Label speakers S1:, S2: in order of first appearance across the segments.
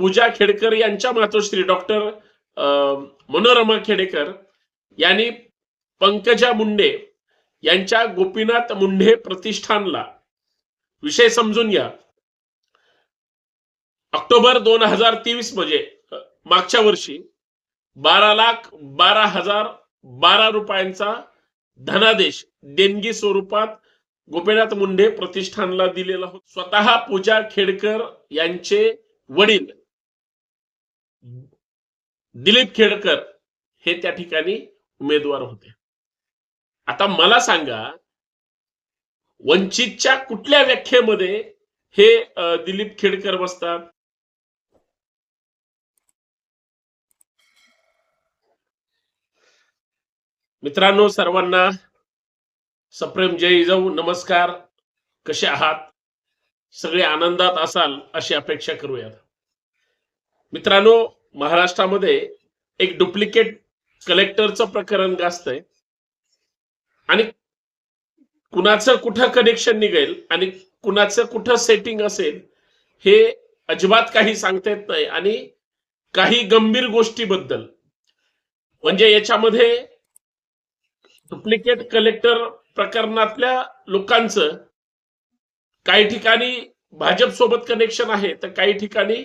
S1: पूजा खेडकर यांच्या मातोश्री डॉक्टर मनोरमा खेडेकर यांनी पंकजा मुंडे यांच्या गोपीनाथ मुंडे प्रतिष्ठानला विषय समजून घ्या. ऑक्टोबर दोन हजार तेवीस म्हणजे मागच्या वर्षी बारा लाख बारा हजार बारा रुपयांचा धनादेश देणगी स्वरूपात गोपीनाथ मुंडे प्रतिष्ठानला दिलेला होता. स्वतः पूजा खेडकर यांचे वडील दिलीप खेडकर हे त्या ठिकाणी उमेदवार होते. आता मला सांगा वंचितच्या कुठल्या व्याख्येमध्ये हे दिलीप खेडकर बसतात? मित्रांनो सर्वांना सप्रेम जय जाऊ नमस्कार. कसे आहात? सगळे आनंदात असाल अशी अपेक्षा करूयात. मित्रांनो महाराष्ट्रामध्ये एक डुप्लिकेट कलेक्टरचं प्रकरण गाजतंय. आणि कुणाचं कुठं कनेक्शन निघेल आणि कुणाचं कुठं सेटिंग असेल हे अजिबात काही सांगता येत नाही. आणि काही गंभीर गोष्टीबद्दल. म्हणजे याच्यामध्ये डुप्लिकेट कलेक्टर प्रकरणातल्या लोकांचं काही ठिकाणी भाजप सोबत कनेक्शन आहे तर काही ठिकाणी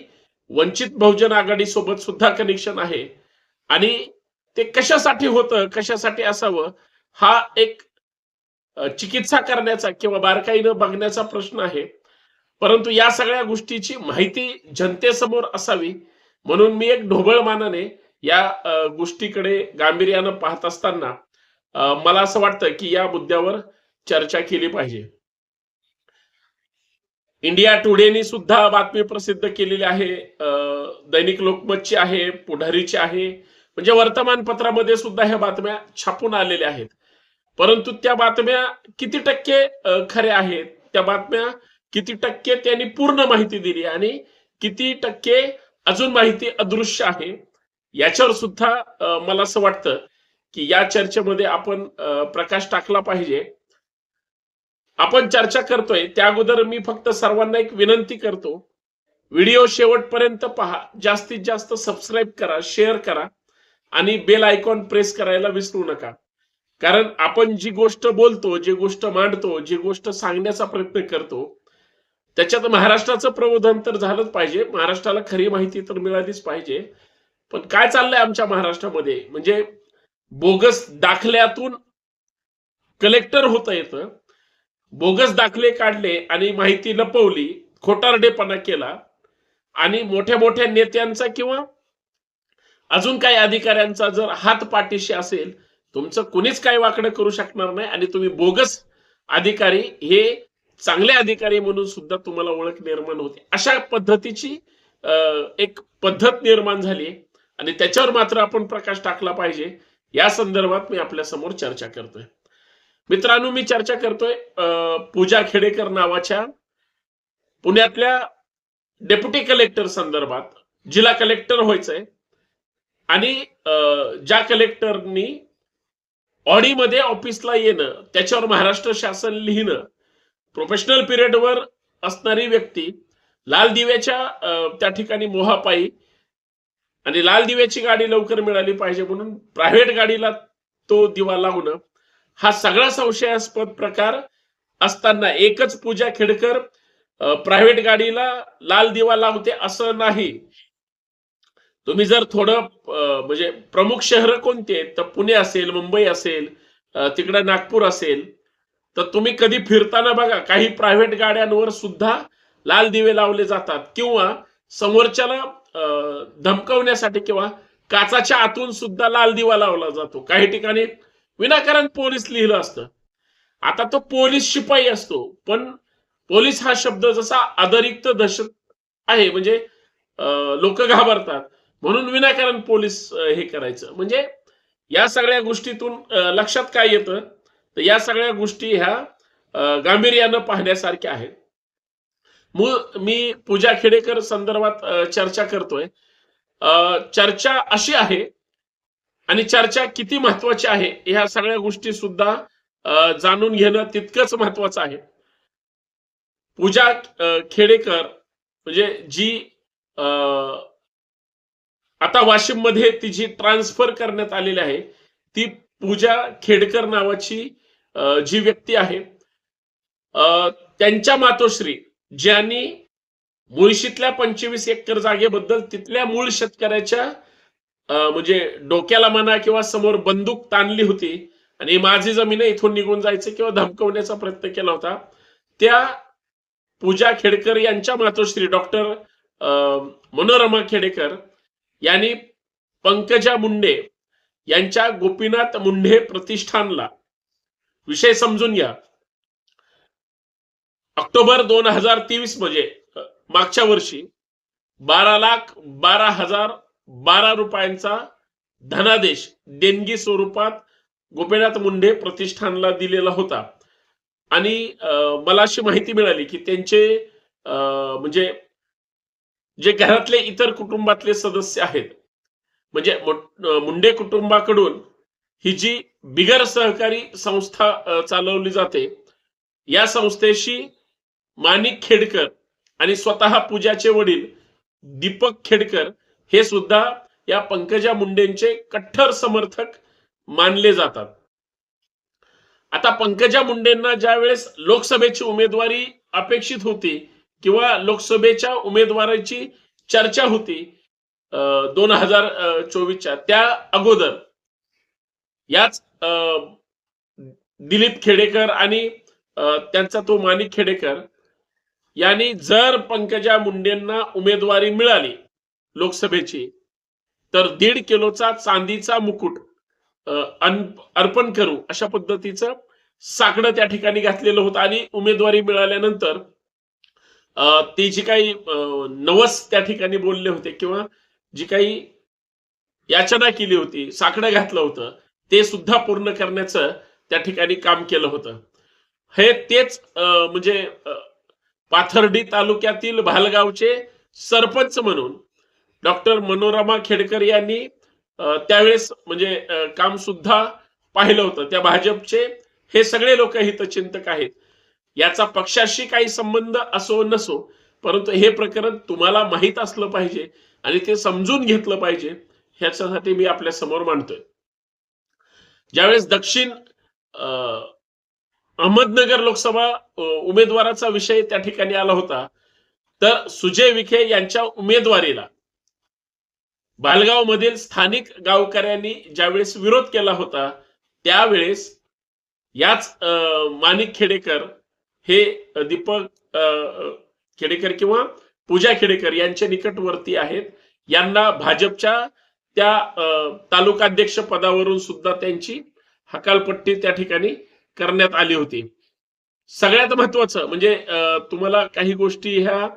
S1: वंचित बहुजन आघाडी सोबत सुद्धा कनेक्शन आहे. आणि ते कशासाठी होतं कशासाठी असावं हा एक चिकित्सा करण्याचा किंवा बारकाईनं बघण्याचा प्रश्न आहे. परंतु या सगळ्या गोष्टीची माहिती जनतेसमोर असावी. म्हणून मी एक ढोबळ मानाने या गोष्टीकडे गांभीर्यानं पाहत असताना मला असं वाटतं की या मुद्द्यावर चर्चा केली पाहिजे. इंडिया टुडेनी सुद्धा बातमी प्रसिद्ध केलेली आहे. दैनिक लोकमतची आहे पुढारीची आहे. म्हणजे वर्तमानपत्रामध्ये सुद्धा ह्या बातम्या छापून आलेल्या आहेत. परंतु त्या बातम्या किती टक्के खऱ्या आहेत? त्या बातम्या किती टक्के त्यांनी पूर्ण माहिती दिली आणि किती टक्के अजून माहिती अदृश्य आहे? याच्यावर सुद्धा मला असं वाटतं की या चर्चेमध्ये आपण प्रकाश टाकला पाहिजे. आपण चर्चा करतोय त्या अगोदर मी फक्त सर्वांना एक विनंती करतो व्हिडिओ शेवटपर्यंत पहा जास्तीत जास्त सबस्क्राईब करा शेअर करा आणि बेल आयकॉन प्रेस करायला विसरू नका. कारण आपण जी गोष्ट बोलतो जी गोष्ट मांडतो जी गोष्ट सांगण्याचा प्रयत्न करतो त्याच्यात महाराष्ट्राचं प्रबोधन तर झालंच पाहिजे महाराष्ट्राला खरी माहिती तर मिळालीच पाहिजे. पण काय चाललंय आमच्या महाराष्ट्रामध्ये? म्हणजे बोगस दाखल्यातून कलेक्टर होता येतं बोगस दाखले काढले आणि माहिती लपवली खोटारडेपणा केला. आणि मोठ्या मोठ्या नेत्यांचा किंवा अजून काही अधिकाऱ्यांचा जर हात पाठीशी असेल तुमचं कुणीच काही वाकडं करू शकणार नाही आणि तुम्ही बोगस अधिकारी हे चांगले अधिकारी म्हणून सुद्धा तुम्हाला ओळख निर्माण होते. अशा पद्धतीची एक पद्धत निर्माण झाली आणि त्याच्यावर मात्र आपण प्रकाश टाकला पाहिजे. या संदर्भात मी आपल्यासमोर चर्चा करतोय. मित्रांनो मी चर्चा करतोय पूजा खेडेकर नावाच्या पुण्यातल्या डेप्युटी कलेक्टर संदर्भात जिल्हा कलेक्टर व्हायचंय. आणि अं, ज्या कलेक्टरनी ऑडीमध्ये ऑफिसला येणं त्याच्यावर महाराष्ट्र शासन लिहिणं प्रोफेशनल पिरियडवर असणारी व्यक्ती लाल दिव्याच्या त्या ठिकाणी मोहापायी आणि लाल दिव्याची गाडी लवकर मिळाली पाहिजे म्हणून प्रायव्हेट गाडीला तो दिवा लावणं हा सगळा संशयास्पद प्रकार असताना एकच पूजा खेडकर प्रायव्हेट गाडीला लाल दिवा लावते असं नाही. तुम्ही जर थोडं म्हणजे प्रमुख शहर कोणती आहेत तर पुणे असेल मुंबई असेल तिकडं नागपूर असेल तर तुम्ही कधी फिरताना बघा काही प्रायव्हेट गाड्यांवर सुद्धा लाल दिवे लावले जातात. किंवा समोरच्याला धमकवण्यासाठी किंवा काचाच्या आतून सुद्धा लाल दिवा लावला जातो. काही ठिकाणी विनाकारण पोलीस लिहिलं असतं. आता तो पोलीस शिपाई असतो. पण पोलीस हा शब्द जसा आदरिक्त दहशत आहे म्हणजे लोक घाबरतात. म्हणून विनाकारण पोलीस हे करायचं. म्हणजे या सगळ्या गोष्टीतून लक्षात काय येतं? तर या सगळ्या गोष्टी ह्या गांभीर्यानं पाहण्यासारख्या आहेत. मूळ मी पूजा खेडेकर संदर्भात चर्चा करतोय. अं, चर्चा अशी आहे आणि चर्चा किती महत्वाची आहे ह्या सगळ्या गोष्टी सुद्धा जाणून घेणं तितकंच महत्वाचं आहे. पूजा खेडेकर म्हणजे जी अं, आता वाशिममध्ये तिची ट्रान्सफर करण्यात आलेली आहे ती पूजा खेडकर नावाची जी व्यक्ती आहे अं, त्यांच्या मातोश्री ज्यांनी मुळशीतल्या पंचवीस एकर जागेबद्दल तिथल्या मूळ शेतकऱ्याच्या म्हणजे डोक्याला म्हणा किंवा समोर बंदूक ताणली होती आणि माझी जमीन इथून निघून जायचं किंवा धमकवण्याचा प्रयत्न केला होता त्या पूजा खेडकर यांच्या मातोश्री डॉक्टर मनोरमा खेडेकर यांनी पंकजा मुंडे यांच्या गोपीनाथ मुंडे प्रतिष्ठानला विषय समजून घ्या. ऑक्टोबर दोन हजार तेवीस म्हणजे मागच्या वर्षी बारा लाख बारा हजार बारा रुपयांचा धनादेश देणगी स्वरूपात गोपीनाथ मुंडे प्रतिष्ठानला दिलेला होता. आणि मला अशी माहिती मिळाली की त्यांचे म्हणजे जे घरातले इतर कुटुंबातले सदस्य आहेत म्हणजे मुंडे कुटुंबाकडून ही जी बिगर सहकारी संस्था चालवली जाते या संस्थेशी माणिक खेडकर आणि स्वतः पूजाचे वडील दीपक खेडकर हे सुद्धा या पंकजा मुंडेंचे कट्टर समर्थक मानले जातात. आता पंकजा मुंडेंना ज्या वेळेस लोकसभेची उमेदवारी अपेक्षित होती किंवा लोकसभेच्या उमेदवाराची चर्चा होती दोन हजार चोवीसच्या त्या अगोदर याच दिलीप खेडेकर आणि त्यांचा तो माणिक खेडेकर यांनी जर पंकजा मुंडेंना उमेदवारी मिळाली लोकसभेची. तर दीड किलोचा चांदीचा मुकुट अर्पण करू अशा पद्धतीचं साकडं त्या ठिकाणी घातलेलं होतं आणि उमेदवारी मिळाल्यानंतर ते जी काही नवस त्या ठिकाणी बोलले होते किंवा जी काही याचना केली होती साकडं घातलं होतं ते सुद्धा पूर्ण करण्याचं त्या ठिकाणी काम केलं होतं. हे तेच म्हणजे पाथर्डी तालुक्यातील भालगावचे सरपंच म्हणून डॉक्टर मनोरमा खेडकर यांनी त्यावेळेस म्हणजे काम सुद्धा पाहिलं होतं. त्या भाजपचे हे सगळे लोक हितचिंतक आहेत. याचा पक्षाशी काही संबंध असो नसो परंतु हे प्रकरण तुम्हाला माहीत असलं पाहिजे आणि ते समजून घेतलं पाहिजे ह्याच्यासाठी मी आपल्यासमोर मांडतोय. ज्यावेळेस दक्षिण अहमदनगर लोकसभा उमेदवाराचा विषय त्या ठिकाणी आला होता तर सुजय विखे यांच्या उमेदवारीला बालगाव मधील स्थानिक गावकऱ्यांनी ज्यावेळेस विरोध केला होता त्यावेळेस याच माणिक खेडेकर हे दीपक खेडेकर किंवा पूजा खेडेकर यांच्या निकटवर्ती आहेत. यांना भाजपच्या त्या तालुकाध्यक्ष पदावरून सुद्धा त्यांची हकालपट्टी त्या ठिकाणी करण्यात आली होती. सगळ्यात महत्वाचं म्हणजे तुम्हाला काही गोष्टी ह्या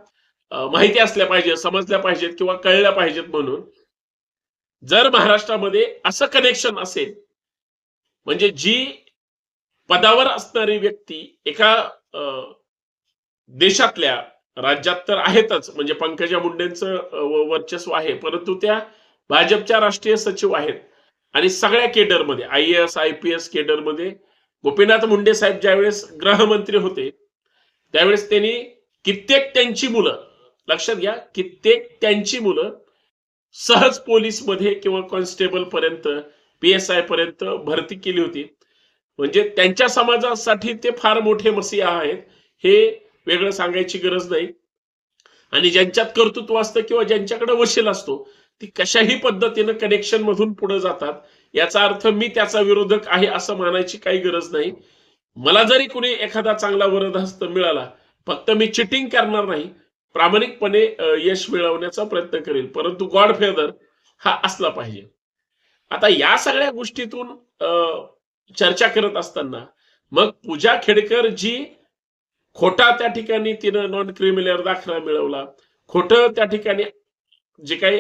S1: माहिती असल्या पाहिजेत समजल्या पाहिजेत किंवा कळल्या पाहिजेत म्हणून जर महाराष्ट्रामध्ये असं कनेक्शन असेल म्हणजे जी पदावर असणारी व्यक्ती एका देशातल्या राज्यात तर आहेतच म्हणजे पंकजा मुंडेंचं वर्चस्व आहे परंतु त्या भाजपच्या राष्ट्रीय सचिव आहेत. आणि सगळ्या केडरमध्ये I S I P S केडरमध्ये Gopinath Munde साहेब ज्यावेळेस गृहमंत्री होते त्यावेळेस त्यांनी कित्येक त्यांची मुलं लक्षात घ्या कित्येक त्यांची मुलं सहज पोलीसमध्ये किंवा कॉन्स्टेबल पर्यंत पी एस आय पर्यंत भरती केली होती. म्हणजे त्यांच्या समाजासाठी ते फार मोठे मसीहा आहेत हे वेगळं सांगायची गरज नाही. आणि ज्यांच्यात कर्तृत्व असतं किंवा ज्यांच्याकडे वशील असतो ती कशाही पद्धतीनं कनेक्शन मधून पुढे जातात याचा अर्थ मी त्याचा विरोधक आहे असं मानायची काही गरज नाही. मला जरी कुणी एखादा चांगला वरदहस्त मिळाला फक्त मी चिटिंग करणार नाही प्रामाणिकपणे यश मिळवण्याचा प्रयत्न करेल परंतु गॉड फेदर हा असला पाहिजे. आता या सगळ्या गोष्टीतून चर्चा करत असताना मग पूजा खेडकर जी खोटा त्या ठिकाणी तिनं नॉन क्रिमिनल दाखला मिळवला. खोट त्या ठिकाणी जे काही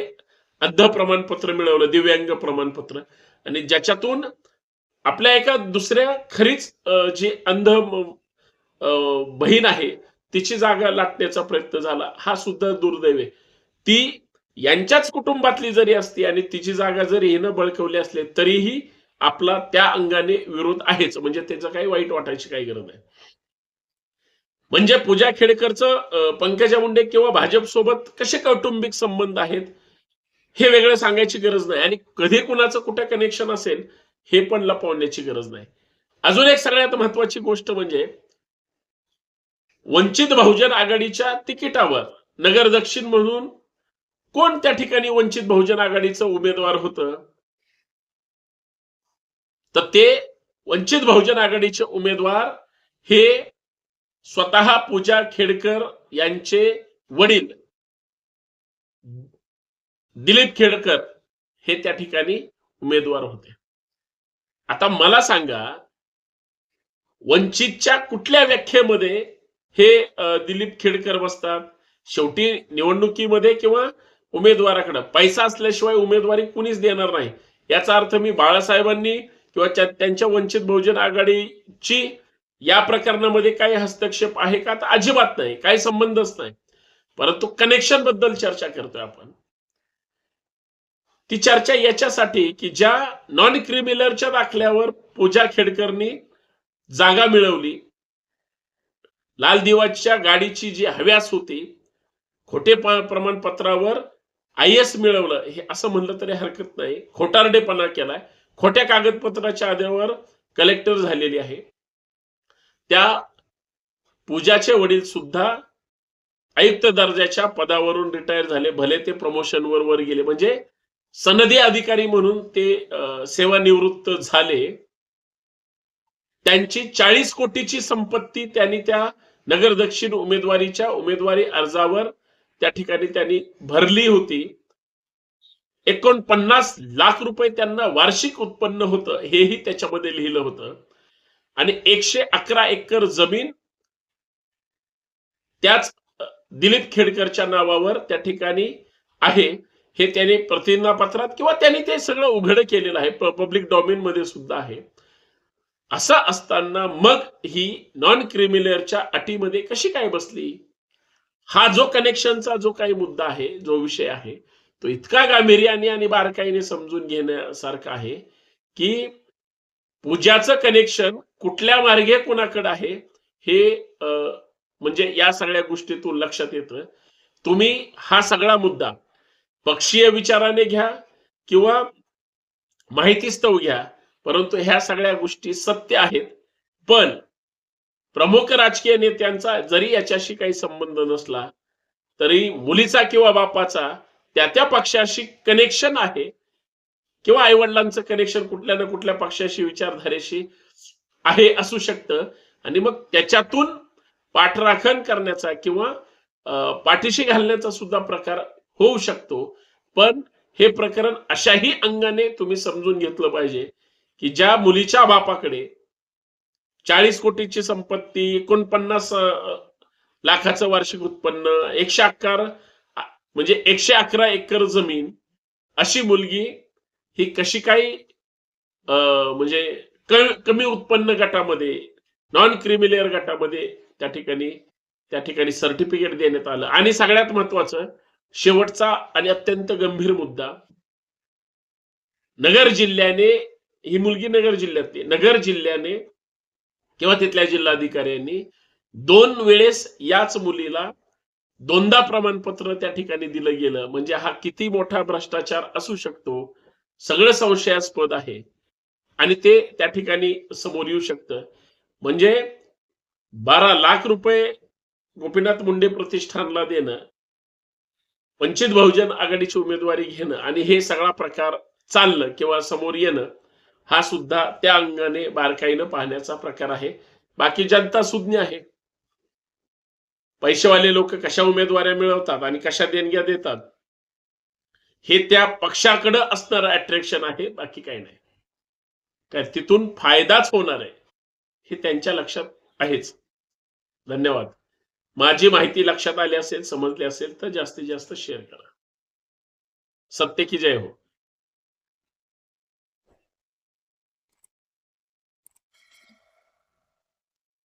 S1: अंध प्रमाणपत्र मिळवलं दिव्यांग प्रमाणपत्र. आणि ज्याच्यातून आपल्या एका दुसऱ्या खरीच जी अंध बहीण आहे तिची जागा लाटण्याचा प्रयत्न झाला. हा सुद्धा दुर्दैव आहे. ती यांच्याच कुटुंबातली जरी असती आणि तिची जागा जरी हिनं बळकवली असले तरीही आपला त्या अंगाने विरोध आहेच. म्हणजे त्याचं काही वाईट वाटायची काही गरज नाही. म्हणजे पूजा खेडकरचं पंकजा मुंडे किंवा भाजप सोबत कसे कौटुंबिक संबंध आहेत हे वेगळं सांगायची गरज नाही. आणि कधी कुणाचं कुठे कनेक्शन असेल हे पण लपवण्याची गरज नाही. अजून एक सगळ्यात महत्वाची गोष्ट म्हणजे वंचित बहुजन आघाडीच्या तिकिटावर नगर दक्षिण म्हणून कोण त्या ठिकाणी वंचित बहुजन आघाडीचं उमेदवार होतं? तर ते वंचित बहुजन आघाडीचे उमेदवार हे स्वतः पूजा खेडकर यांचे वडील दिलीप खेडकर हे त्या ठिकाणी उमेदवार होते. आता मला सांगा वंचितच्या कुठल्या व्याख्येमध्ये हे दिलीप खेडकर बसतात. शेवटी निवडणुकीमध्ये किंवा उमेदवाराकडे पैसा असल्याशिवाय उमेदवारी कुणीच देणार नाही. याचा अर्थ मी बाळासाहेबांनी किंवा त्यांच्या वंचित बहुजन आघाडीची या प्रकरणामध्ये काही हस्तक्षेप आहे का? तर अजिबात नाही. काही संबंधच नाही. परंतु कनेक्शनबद्दल चर्चा करतोय आपण. ती चर्चा याच्यासाठी की ज्या नॉन क्रिमिनलच्या दाखल्यावर पूजा खेडकरनी जागा मिळवली. लाल दिवाच्या गाडीची जी हव्यास होती खोटे प्रमाणपत्रावर आय एस मिळवलं हे असं म्हणलं तरी हरकत नाही. खोटारडेपणा केलाय. खोट्या कागदपत्राच्या आधारावर कलेक्टर झालेली आहे. त्या पूजाचे वडील सुद्धा आयुक्त दर्जाच्या पदावरून रिटायर झाले. भले ते प्रमोशनवर वर गेले. म्हणजे सनदी अधिकारी म्हणून ते सेवानिवृत्त झाले. त्यांची चाळीस कोटीची संपत्ती त्यांनी त्या नगर दक्षिण उमेदवारीच्या उमेदवारी अर्जावर त्या ठिकाणी त्यांनी भरली होती. एकोणपन्नास लाख रुपये त्यांना वार्षिक उत्पन्न होतं हेही त्याच्यामध्ये लिहिलं होतं. आणि एकशे अकरा एकर जमीन त्याच दिलीप खेडकरच्या नावावर त्या ठिकाणी आहे. हे त्याने प्रतिज्ञापत्रात किंवा त्यांनी ते सगळं उघड केलेलं आहे. पब्लिक डॉमेन मध्ये सुद्धा आहे. असं असताना मग ही नॉन क्रिमिलेअरच्या अटीमध्ये कशी काय बसली? हा जो कनेक्शनचा जो काही मुद्दा आहे जो विषय आहे तो इतका गांभीर्याने आणि बारकाईने समजून घेण्यासारखा आहे की पूजाचं कनेक्शन कुठल्या मार्गे कुणाकडे आहे हे अं, म्हणजे या सगळ्या गोष्टीतून लक्षात येतं. तुम्ही हा सगळा मुद्दा पक्षीय विचाराने घ्या किंवा माहितीस्तव घ्या. परंतु ह्या सगळ्या गोष्टी सत्य आहेत. पण प्रमुख राजकीय नेत्यांचा जरी याच्याशी काही संबंध नसला तरी मुलीचा किंवा बापाचा त्या त्या पक्षाशी कनेक्शन आहे. किंवा आईवडिलांचं कनेक्शन कुठल्या ना कुठल्या पक्षाशी विचारधारेशी आहे असू शकतं. आणि मग त्याच्यातून पाठराखण करण्याचा किंवा पाठीशी घालण्याचा सुद्धा प्रकार होऊ शकतो. पण हे प्रकरण अशाही अंगाने तुम्ही समजून घेतलं पाहिजे. की ज्या मुलीच्या बापाकडे चाळीस कोटीची संपत्ती एकोणपन्नास लाखाचं वार्षिक उत्पन्न एकशे अकरा म्हणजे एकशे अकरा एकर जमीन अशी मुलगी ही कशी काही अं, म्हणजे कमी उत्पन्न गटामध्ये नॉन क्रिमिलेअर गटामध्ये त्या ठिकाणी त्या ठिकाणी सर्टिफिकेट देण्यात आलं. आणि सगळ्यात महत्वाचं शेवटचा आणि अत्यंत गंभीर मुद्दा नगर जिल्ह्याने ही मुलगी नगर जिल्ह्यातली नगर जिल्ह्याने किंवा तिथल्या जिल्हाधिकाऱ्यांनी दोन वेळेस याच मुलीला दोनदा प्रमाणपत्र त्या ठिकाणी दिलं गेलं. म्हणजे हा किती मोठा भ्रष्टाचार असू शकतो सगळं संशयास्पद आहे. आणि ते त्या ठिकाणी समोर येऊ शकतं. म्हणजे बारा लाख रुपये गोपीनाथ मुंडे प्रतिष्ठानला देणं वंचित बहुजन आघाडीची उमेदवारी घेणं आणि हे सगळा प्रकार चाललं किंवा समोर येणं हा सुद्धा त्या अंगाने बारकाईनं पाहण्याचा प्रकार आहे. बाकी जनता सुज्ञ आहे. पैसेवाले लोक कशा उमेदवाऱ्या मिळवतात आणि कशा देणग्या देतात? हे त्या पक्षाकडे असणारं अट्रॅक्शन आहे बाकी काही नाही. तर तिथून फायदाच होणार आहे हे त्यांच्या लक्षात आहेच. धन्यवाद. माझी माहिती लक्षात आली असेल समजली असेल तर जास्तीत जास्त शेअर करा. सत्य की जय हो.